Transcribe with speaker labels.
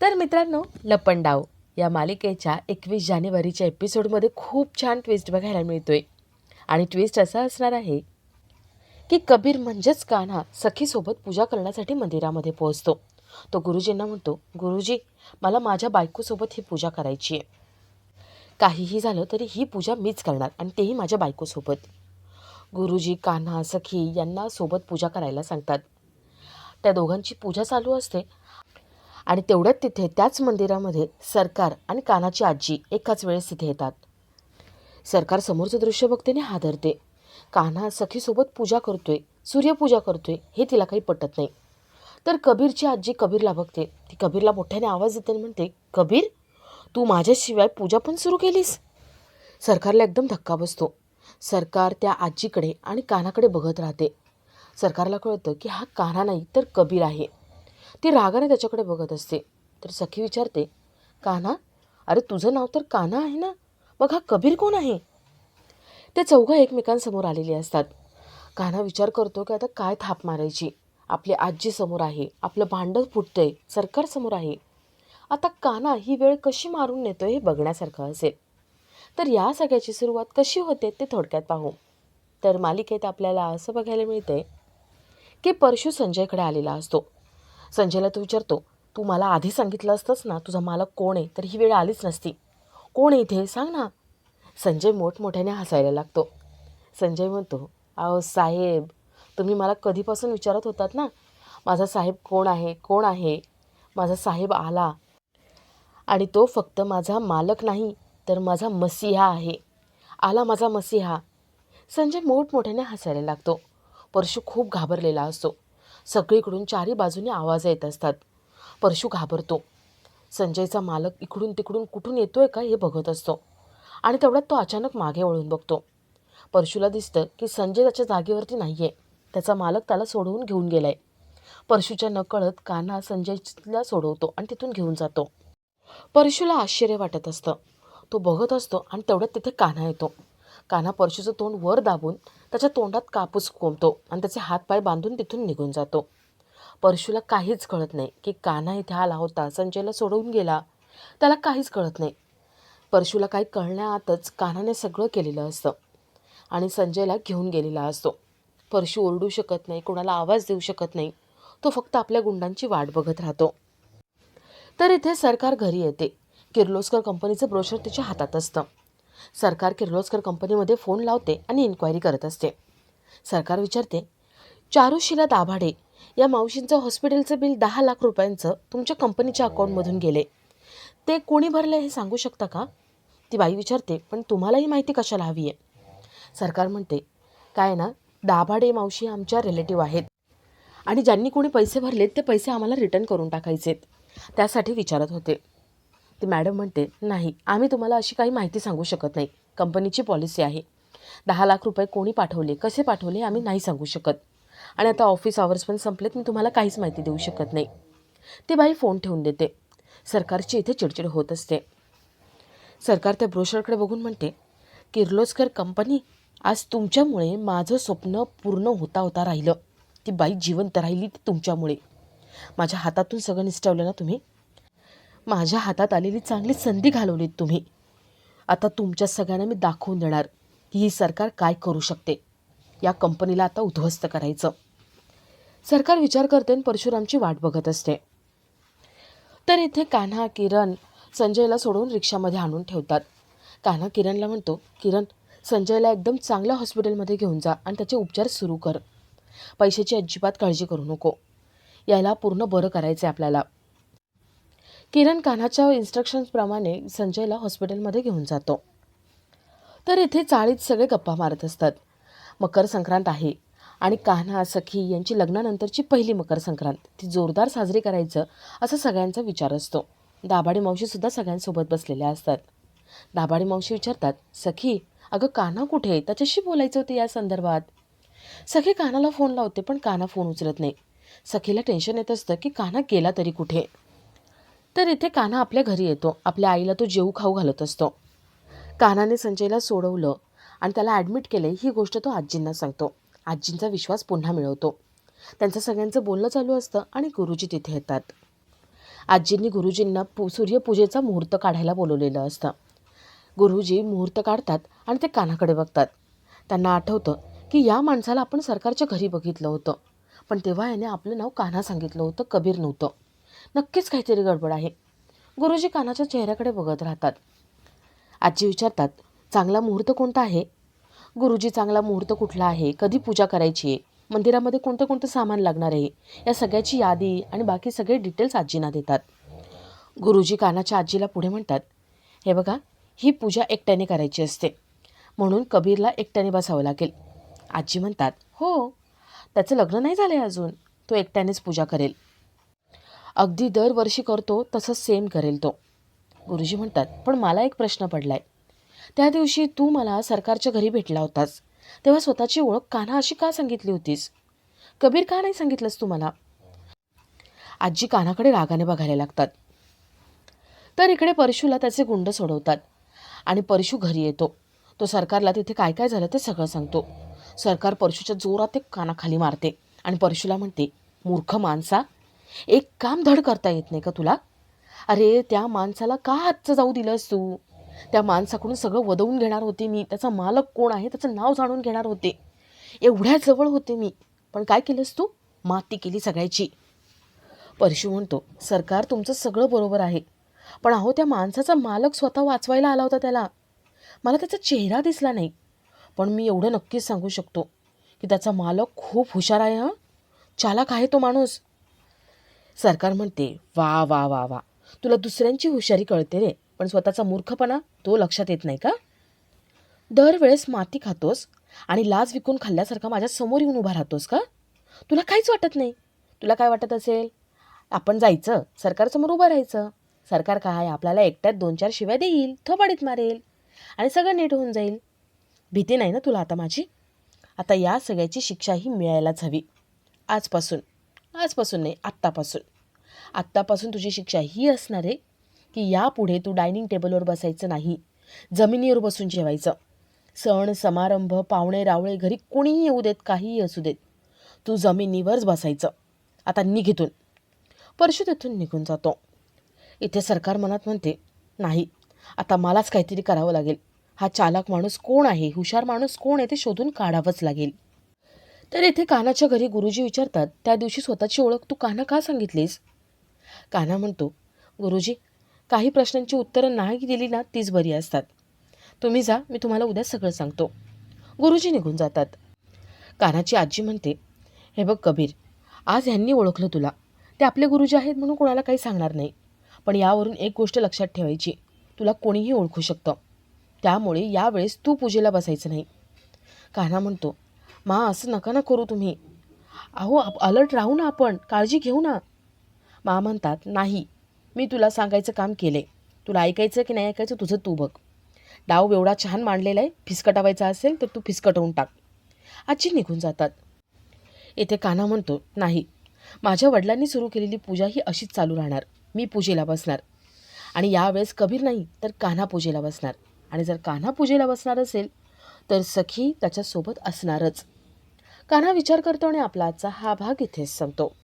Speaker 1: तर मित्रांनो लपंडाव या मालिकेच्या एकवीस जानेवारीच्या एपिसोडमध्ये खूप छान ट्विस्ट बघायला मिळतोय. आणि ट्विस्ट असा असणार आहे की कबीर म्हणजेच कान्हा सखीसोबत पूजा करण्यासाठी मंदिरामध्ये पोहोचतो. तो गुरुजींना म्हणतो गुरुजी मला माझ्या बायकोसोबत ही पूजा करायची आहे. काहीही झालं तरी ही पूजा मीच करणार आणि तेही माझ्या बायकोसोबत. गुरुजी कान्हा सखी यांना सोबत पूजा करायला सांगतात. त्या दोघांची पूजा चालू असते आणि तेवढ्यात तिथे त्याच मंदिरामध्ये सरकार आणि कानाची आजी एकाच वेळेस तिथे येतात. सरकार समोरचं दृश्य बघते आणि हादरते. कान्हा सखीसोबत पूजा करतोय सूर्यपूजा करतोय हे तिला काही पटत नाही. तर कबीरची आजी कबीरला बघते. ती कबीरला मोठ्याने आवाज देते आणि म्हणते कबीर तू माझ्याशिवाय पूजा पण सुरू केलीस? सरकारला एकदम धक्का बसतो. सरकार त्या आजीकडे आणि कानाकडे बघत राहते. सरकारला कळतं की हा कान्हा नाही तर कबीर आहे. ती रागाने त्याच्याकडे बघत असते. तर सखी विचारते कान्हा? अरे तुझं नाव तर कान्हा आहे ना? मग हा कबीर कोण आहे? ते चौघं एकमेकांसमोर आलेले असतात. कान्हा विचार करतो की आता काय थाप मारायची? आपली आजी समोर आहे आपलं भांडं फुटतंय सरकार समोर आहे. आता कान्हा ही वेळ कशी मारून नेतोय हे बघण्यासारखं असेल. तर या सगळ्याची सुरुवात कशी होते ते थोडक्यात पाहू. तर मालिकेत आपल्याला असं बघायला मिळतंय की परशु संजयकडे आलेला असतो. संजयला तो विचारतो तू मला आधी सांगितलं असतंस ना तुझा मालक कोण आहे? तर ही वेळ आलीच नसती. कोण आहे इथे? सांग ना. संजय मोठमोठ्याने हसायला लागतो. संजय म्हणतो अहो साहेब तुम्ही मला कधीपासून विचारत होतात ना? माझा साहेब कोण आहे? कोण आहे? माझा साहेब आला. आणि तो फक्त माझा मालक नाही तर माझा मसिहा आहे. आला माझा मसिहा. संजय मोठमोठ्याने हसायला लागतो. परशु खूप घाबरलेला असतो. सगळीकडून चारी बाजूने आवाज येत असतात. परशू घाबरतो. संजयचा मालक इकडून तिकडून कुठून येतोय का हे बघत असतो. आणि तेवढ्यात तो अचानक मागे वळून बघतो. परशूला दिसतं की संजय त्याच्या जागेवरती नाही आहे त्याचा मालक त्याला सोडवून घेऊन गेला आहे परशूच्या नकळत कान्हा संजयला सोडवतो आणि तिथून घेऊन जातो. परशूला आश्चर्य वाटत असतं. तो बघत असतो आणि तेवढ्यात तिथे कान्हा येतो. कान्हा परशूचं तोंड वर दाबून त्याच्या तोंडात कापूस कोंबतो आणि त्याचे हातपाय बांधून तिथून निघून जातो. परशूला काहीच कळत नाही की कान्हा इथे आला होता संजयला सोडवून गेला. त्याला काहीच कळत नाही. परशूला काही कळण्याआतच कान्हाने सगळं केलेलं असतं आणि संजयला घेऊन गेलेला असतो. परशू ओरडू शकत नाही कोणाला आवाज देऊ शकत नाही. तो फक्त आपल्या गुंडांची वाट बघत राहतो. तर इथे सरकार घरी येते. किर्लोस्कर कंपनीचं ब्रोशर तिच्या हातात असतं. सरकार किर्लोस्कर कंपनीमध्ये फोन लावते आणि इन्क्वायरी करत असते. सरकार विचारते चारुशिला दाभाडे या मावशींचं हॉस्पिटलचं बिल दहा लाख रुपयांचं तुमच्या कंपनीच्या अकाउंटमधून गेले. ते कोणी भरलं हे सांगू शकता का? ती बाई विचारते पण तुम्हाला ही माहिती कशाला हवी आहे? सरकार म्हणते काय ना दाभाडे मावशी आमच्या रिलेटिव्ह आहेत आणि ज्यांनी कोणी पैसे भरलेत ते पैसे आम्हाला रिटर्न करून टाकायचेत. त्यासाठी विचारत होते. ती मॅडम म्हणते नाही आम्ही तुम्हाला अशी काही माहिती सांगू शकत नाही. कंपनीची पॉलिसी आहे. दहा लाख रुपये कोणी पाठवले कसे पाठवले आम्ही नाही सांगू शकत. आणि आता ऑफिस आवर्स पण संपलेत मी तुम्हाला काहीच माहिती देऊ शकत नाही. ती बाई फोन ठेवून देते. सरकारची इथे चिडचिड होत असते. सरकार त्या ब्रोशरकडे बघून म्हणते किर्लोस्कर कंपनी आज तुमच्यामुळे माझं स्वप्न पूर्ण होता होता राहिलं. ती बाई जिवंत राहिली ती तुमच्यामुळे. माझ्या हातातून सगळं निसटवलं ना तुम्ही? माझ्या हातात आलेली चांगली संधी घालवलीत तुम्ही. आता तुमच्या सगळ्यांना मी दाखवून देणार की ही सरकार काय करू शकते. या कंपनीला आता उद्ध्वस्त करायचं. सरकार विचार करते आणि परशुरामची वाट बघत असते. तर इथे कान्हा किरण संजयला सोडून रिक्षामध्ये आणून ठेवतात. कान्हा किरणला म्हणतो किरण संजयला एकदम चांगल्या हॉस्पिटलमध्ये घेऊन जा आणि त्याचे उपचार सुरू कर. पैशाची अजिबात काळजी करू नको. याला पूर्ण बरं करायचं आहे आपल्याला. किरण कान्हाच्या इन्स्ट्रक्शन्सप्रमाणे संजयला हॉस्पिटलमध्ये घेऊन जातो. तर इथे चाळीत सगळे गप्पा मारत असतात. मकर संक्रांत आहे आणि कान्हा सखी यांची लग्नानंतरची पहिली मकर संक्रांत. ती जोरदार साजरी करायचं असा सगळ्यांचा विचार असतो. दाभाडे मावशीसुद्धा सगळ्यांसोबत बसलेल्या असतात. दाभाडे मावशी विचारतात सखी अगं कान्हा कुठे आहे? त्याच्याशी बोलायचं होतं या संदर्भात. सखी कानाला फोन लावते पण काना फोन उचलत नाही. सखीला टेन्शन येत असतं की कान्हा गेला तरी कुठे? तर इथे कान्हा आपल्या घरी येतो. आपल्या आईला तो जेऊ खाऊ घालत असतो. कान्हाने संजयला सोडवलं आणि त्याला ॲडमिट केलं ही गोष्ट तो आजींना सांगतो. आजींचा विश्वास पुन्हा मिळवतो. त्यांचं सगळ्यांचं बोलणं चालू असतं आणि गुरुजी तिथे येतात. आजींनी गुरुजींना पू सूर्यपूजेचा मुहूर्त काढायला बोलवलेलं असतं. गुरुजी मुहूर्त काढतात आणि ते कानाकडे बघतात. त्यांना आठवतं की या माणसाला आपण सरकारच्या घरी बघितलं होतं. पण तेव्हा याने आपलं नाव कान्हा सांगितलं होतं कबीर नव्हतं. नक्कीच काहीतरी गडबड आहे. गुरुजी कानाच्या चेहऱ्याकडे बघत राहतात. आजी विचारतात चांगला मुहूर्त कोणता आहे? गुरुजी चांगला मुहूर्त कुठला आहे? कधी पूजा करायची आहे? मंदिरामध्ये कोणतं कोणतं सामान लागणार आहे? या सगळ्याची यादी आणि बाकी सगळे डिटेल्स आजींना देतात. गुरुजी कानाच्या आजीला पुढे म्हणतात हे बघा ही पूजा एकट्याने करायची असते. म्हणून कबीरला एकट्याने बसावं लागेल. आजी म्हणतात हो? त्याचं लग्न नाही झालं आहे अजून. तो एकट्यानेच पूजा करेल. अगदी दरवर्षी करतो तसंच सेम करेल तो. गुरुजी म्हणतात पण मला एक प्रश्न पडला आहे त्या दिवशी तू मला सरकारच्या घरी भेटला होतास. तेव्हा स्वतःची ओळख कान्हा अशी का सांगितली होतीस? कबीर का नाही सांगितलंस तू मला? आजी कानाकडे रागाने बघायला लागतात. तर इकडे परशूला त्याचे गुंड सोडवतात आणि परशू घरी येतो. तो सरकारला तिथे काय काय झालं ते सगळं सांगतो. सरकार परशूच्या जोरात ते कानाखाली मारते आणि परशूला म्हणते मूर्ख माणसा एक काम धड करता येत नाही का तुला? अरे त्या माणसाला का हातचं जाऊ दिलंस तू? त्या माणसाकडून सगळं वदवून घेणार होते मी. त्याचा मालक कोण आहे? त्याचं नाव जाणून घेणार होते. एवढ्या जवळ होते मी. पण काय केलंस तू? माती केली सगळ्याची. परशु म्हणतो सरकार तुमचं सगळं बरोबर आहे. पण अहो त्या माणसाचा मालक स्वतः वाचवायला आला होता त्याला. मला त्याचा चेहरा दिसला नाही. पण मी एवढं नक्कीच सांगू शकतो की त्याचा मालक खूप हुशार आहे हां? चालाक आहे तो माणूस. सरकार म्हणते वा वा वा वा. तुला दुसऱ्यांची हुशारी कळते रे पण स्वतःचा मूर्खपणा तो लक्षात येत नाही का? दरवेळेस माती खातोस आणि लाज विकून खाल्ल्यासारखा माझ्यासमोर येऊन उभा राहतोस का? तुला काहीच वाटत नाही. तुला काय वाटत असेल? आपण जायचं. सरकारसमोर उभं राहायचं. सरकार काय आपल्याला एकट्यात दोन चार शिव्या देईल थोबाडीत मारेल आणि सगळं नीट होऊन जाईल. भीती नाही ना तुला आता माझी? आता या सगळ्याची शिक्षाही मिळायलाच हवी. आजपासून. आजपासून नाही आत्तापासून. आत्तापासून तुझी शिक्षा ही असणार आहे की यापुढे तू डायनिंग टेबलवर बसायचं नाही जमिनीवर बसून जेवायचं. सण समारंभ पाहुणे रावळे घरी कोणीही येऊ देत काहीही असू देत. तू जमिनीवरच बसायचं. आता निघितून परशु तिथून निघून जातो. इथे सरकार मनात म्हणते नाही आता मलाच काहीतरी करावं लागेल. हा चालक माणूस कोण आहे? हुशार माणूस कोण आहे? ते शोधून काढावंच लागेल. तर येथे कानाच्या घरी गुरुजी विचारतात त्या दिवशी स्वतःची ओळख तू काना का सांगितलीस? काना म्हणतो गुरुजी काही प्रश्नांची उत्तरं नाही दिली ना तीच बरी असतात. तुम्ही जा मी तुम्हाला उद्या सगळं सांगतो. गुरुजी निघून जातात. कानाची आजी म्हणते हे बघ कबीर आज ह्यांनी ओळखलं तुला. ते आपले गुरुजी आहेत म्हणून कोणाला काही सांगणार नाही. पण यावरून एक गोष्ट लक्षात ठेवायची तुला कोणीही ओळखू शकतं. त्यामुळे यावेळेस तू पूजेला बसायचं नाही. कान्हा म्हणतो मा असं नका ना करू तुम्ही. अहो अलर्ट राहू ना आपण. काळजी घेऊ ना. मा म्हणतात नाही मी तुला सांगायचं काम केले तुला ऐकायचं की नाही ऐकायचं तुझं तू बघ. डाव एवढा छान मांडलेला आहे फिसकटावायचा असेल तर तू फिसकटवून टाक. आजी निघून जातात. येथे कान्हा म्हणतो नाही माझ्या वडिलांनी सुरू केलेली पूजा ही अशीच चालू राहणार. मी पूजेला बसणार. आणि यावेळेस कबीर नाही तर कान्हा पूजेला बसणार. आणि जर कान्हा पूजेला बसणार असेल तर सखी त्याच्यासोबत असणारच. कान्हा विचार करतो आणि आपला आजचा हा भाग इथेच संपतो.